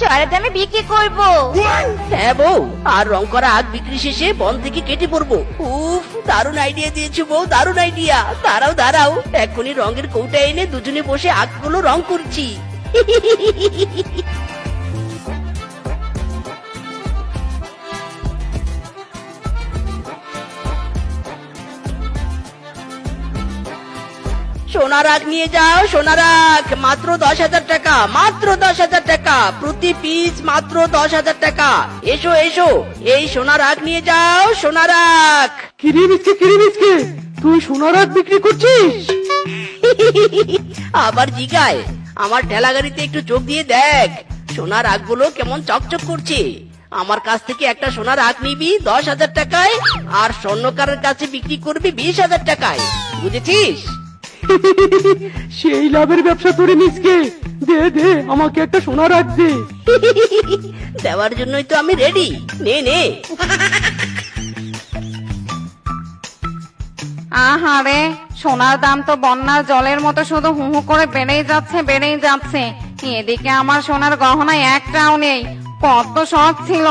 চড়া দামে বিক্রি করব। হ্যাঁ বউ, আর রং করা আগ বিক্রি শেষে বন থেকে কেটে পড়ব উফ, দারুণ আইডিয়া দিয়েছ বউ, দারুণ আইডিয়া দাঁড়াও দাঁড়াও এখনই রঙের কৌটা এনে দুজনে বসে আগগুলো রং করছি। সোনার আগ নিয়ে যাও, সোনার আগ, মাত্র দশ হাজার টাকা মাত্র দশ হাজার টাকা। প্রতি পিস মাত্র দশ হাজার টাকা। এসো এসো। এই সোনার আগ নিয়ে যাও সোনার আগ কিরে মিসকে কিরে মিসকে? তুই সোনার আগ বিক্রি করছিস? আবার জিগায়। আমার ঠেলা গাড়িতে একটু চোখ দিয়ে দেখ। সোনার আগগুলো কেমন চকচক করছে। আমার কাছ থেকে একটা সোনার আগ নিবি দশ হাজার টাকায় আর স্বর্ণকারের কাছে বিক্রি করবি বিশ হাজার টাকায়। বুঝেছিস? সেই লাভের ব্যবসা করে মিসকে। দে দে আমাকে একটা সোনার আগ দে। দেওয়ার জন্যই তো আমি রেডি নে নে। আহারে সোনার দাম তো বন্যার জলের মতো শুধু হু হু করে বেড়েই যাচ্ছে বেড়েই যাচ্ছে। এদিকে আমার সোনার গহনা একটাও নেই। কত শখ ছিল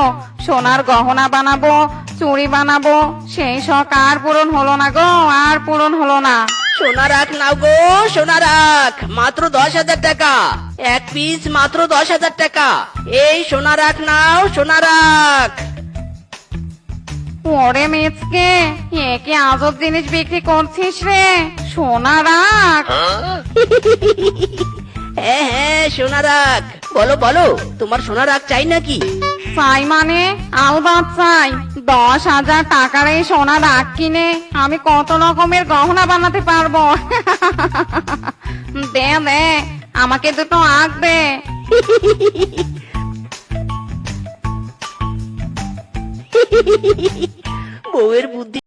সোনার গহনা বানাবো চুড়ি বানাবো সেই শখ আর পূরণ হলো না গো আর পূরণ হলো না। সোনা রাখ নাও গো সোনা রাখ। মাত্র দশ হাজার টাকা। এক পিস মাত্র দশ হাজার টাকা। এই সোনা রাখ নাও সোনা রাখ। ওরে মেচকে এ কি আজব জিনিস বিক্রি করছিস রে? সোনা রাখ। হ্যাঁ হ্যাঁ সোনা রাখ। বলো বলো তোমার সোনা রাখ চাই নাকি? চাই মানে? আলবাত চাই। দশ হাজার টাকার এই সোনা রাগ কিনে আমি কত রকমের গহনা বানাতে পারব? দে দে, আমাকে দুটো আঁক দে। বউয়ের বুদ্ধি